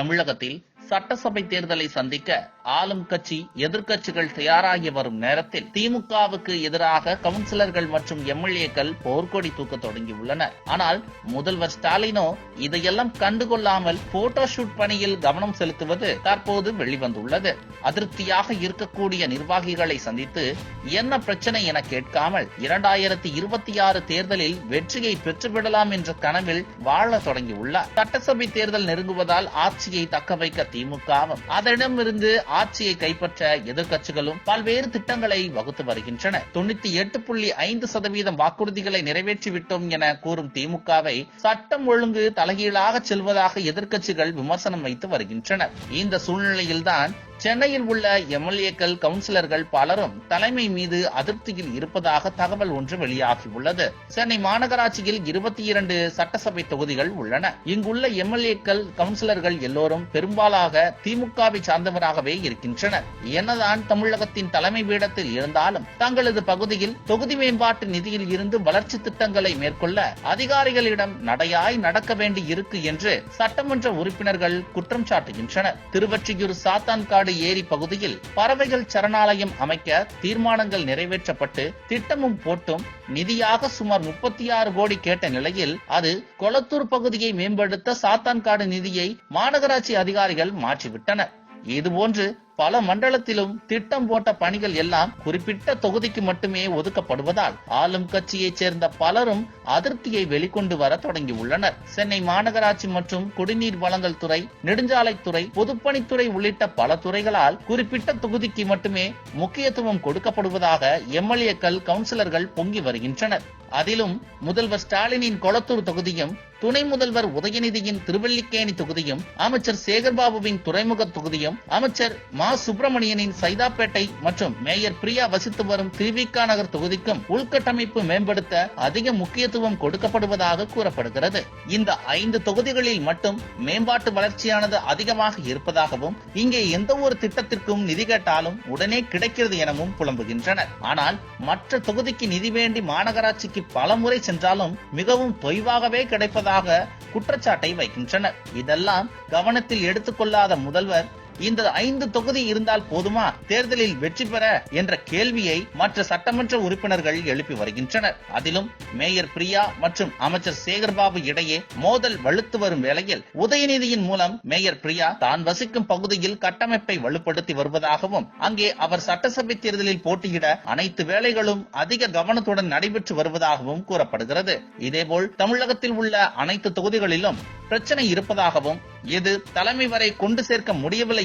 தமிழகத்தில் சட்டசபை தேர்தலை சந்திக்க ஆளும் கட்சி எதிர்கட்சிகள் தயாராகி வரும் நேரத்தில் திமுகவுக்கு எதிராக கவுன்சிலர்கள் மற்றும் எம்எல்ஏக்கள் போர்க்கொடி தூக்க தொடங்கி உள்ளனர் ஆனால் முதல்வர் ஸ்டாலினோ இதையெல்லாம் கண்டுகொள்ளாமல் போட்டோ ஷூட் பணியில் கவனம் செலுத்துவது தற்போது வெளிவந்துள்ளது. அதிருப்தியாக இருக்கக்கூடிய நிர்வாகிகளை சந்தித்து என்ன பிரச்சனை என கேட்காமல் இரண்டாயிரத்தி இருபத்தி ஆறு தேர்தலில் வெற்றியை பெற்றுவிடலாம் என்ற கனவில் வாழ தொடங்கியுள்ளார். சட்டசபை தேர்தல் நெருங்குவதால் ஆட்சியை தக்க வைக்க திமுகவும் அதனிடமிருந்து ஆட்சியை கைப்பற்ற எதிர்க்கட்சிகளும் பல்வேறு திட்டங்களை வகுத்து வருகின்றன. தொண்ணூத்தி எட்டு புள்ளி ஐந்து சதவீதம் வாக்குறுதிகளை நிறைவேற்றிவிட்டோம் என கூறும் திமுகவை சட்டம் ஒழுங்கு தலைகீழாக செல்வதாக எதிர்க்கட்சிகள் விமர்சனம் வைத்து வருகின்றனர். இந்த சூழ்நிலையில்தான் சென்னையில் உள்ள எம்எல்ஏக்கள் கவுன்சிலர்கள் பலரும் தலைமை மீது அதிருப்தியில் இருப்பதாக தகவல் ஒன்று வெளியாகியுள்ளது. சென்னை மாநகராட்சியில் இருபத்தி இரண்டு சட்டசபை தொகுதிகள் உள்ளன. இங்குள்ள எம்எல்ஏக்கள் கவுன்சிலர்கள் எல்லோரும் பெரும்பாலாக திமுகவை சார்ந்தவராகவே இருக்கின்றனர். என்னதான் தமிழகத்தின் தலைமை பீடத்தில் இருந்தாலும் தங்களது பகுதியில் தொகுதி மேம்பாட்டு நிதியில் இருந்து வளர்ச்சி திட்டங்களை மேற்கொள்ள அதிகாரிகளிடம் நடையாய் நடக்க வேண்டி இருக்கு என்று சட்டமன்ற உறுப்பினர்கள் குற்றம் சாட்டுகின்றனர். திருவொற்றியூர் சாத்தான்காடு ஏரி பகுதியில் பறவைகள் சரணாலயம் அமைக்க தீர்மானங்கள் நிறைவேற்றப்பட்டு திட்டமும் போட்டும் நிதியாக சுமார் முப்பத்தி ஆறு கோடி கேட்ட நிலையில் அது கொளத்தூர் பகுதியை மேம்படுத்த சாத்தான்காடு நிதியை மாநகராட்சி அதிகாரிகள் மாற்றிவிட்டனர். இதுபோன்று பல மண்டலத்திலும் திட்டம் போட்ட பணிகள் எல்லாம் குறிப்பிட்ட தொகுதிக்கு மட்டுமே ஒதுக்கப்படுவதால் ஆளும் கட்சியைச் சேர்ந்த பலரும் அதிருப்தியை வெளிக்கொண்டு வர தொடங்கியுள்ளனர். சென்னை மாநகராட்சி மற்றும் குடிநீர் வழங்கல் துறை நெடுஞ்சாலைத்துறை பொதுப்பணித்துறை உள்ளிட்ட பல துறைகளால் குறிப்பிட்ட தொகுதிக்கு மட்டுமே முக்கியத்துவம் கொடுக்கப்படுவதாக எம்எல்ஏக்கள் கவுன்சிலர்கள் பொங்கி வருகின்றனர். அதிலும் முதல்வர் ஸ்டாலினின் கொளத்தூர் தொகுதியும் துணை முதல்வர் உதயநிதியின் திருவல்லிக்கேணி தொகுதியும் அமைச்சர் சேகர்பாபுவின் துறைமுக தொகுதியும் அமைச்சர் மா. சுப்பிரமணியனின் சைதாப்பேட்டை மற்றும் மேயர் பிரியா வசித்து வரும் திருவிக்கா நகர் தொகுதிக்கும் உள்கட்டமைப்பு மேம்படுத்த அதிக முக்கியத்துவம் கொடுக்கப்படுவதாக கூறப்படுகிறது. இந்த ஐந்து தொகுதிகளில் மட்டும் மேம்பாட்டு வளர்ச்சியானது அதிகமாக இருப்பதாகவும் இங்கே எந்த ஒரு திட்டத்திற்கும் நிதி கேட்டாலும் உடனே கிடைக்கிறது எனவும் புலம்புகின்றனர். ஆனால் மற்ற தொகுதிக்கு நிதி வேண்டி மாநகராட்சிக்கு பல முறை சென்றாலும் மிகவும் தொய்வாகவே கிடைப்பதாக குற்றச்சாட்டை வைக்கின்றனர். இதெல்லாம் கவனத்தில் எடுத்துக்கொள்ளாத முதல்வர் இந்த ஐந்து தொகுதி இருந்தால் போதுமா? தேர்தலில் வெற்றி பெற என்ற கேள்வியை மற்ற சட்டமன்ற உறுப்பினர்கள் எழுப்பி வருகின்றனர். அதிலும் மேயர் பிரியா மற்றும் அமைச்சர் சேகர்பாபு இடையே மோதல் வலுத்து வரும் வேளையில் உதயநிதியின் மூலம் மேயர் பிரியா தான் வசிக்கும் பகுதியில் கட்டமைப்பை வலுப்படுத்தி வருவதாகவும் அங்கே அவர் சட்டசபை தேர்தலில் போட்டியிட அனைத்து வேலைகளும் அதிக கவனத்துடன் நடைபெற்று வருவதாகவும் கூறப்படுகிறது. இதேபோல் தமிழகத்தில் உள்ள அனைத்து தொகுதிகளிலும் பிரச்சனை இருப்பதாகவும் இது தலைமை வரை கொண்டு சேர்க்க முடியவில்லை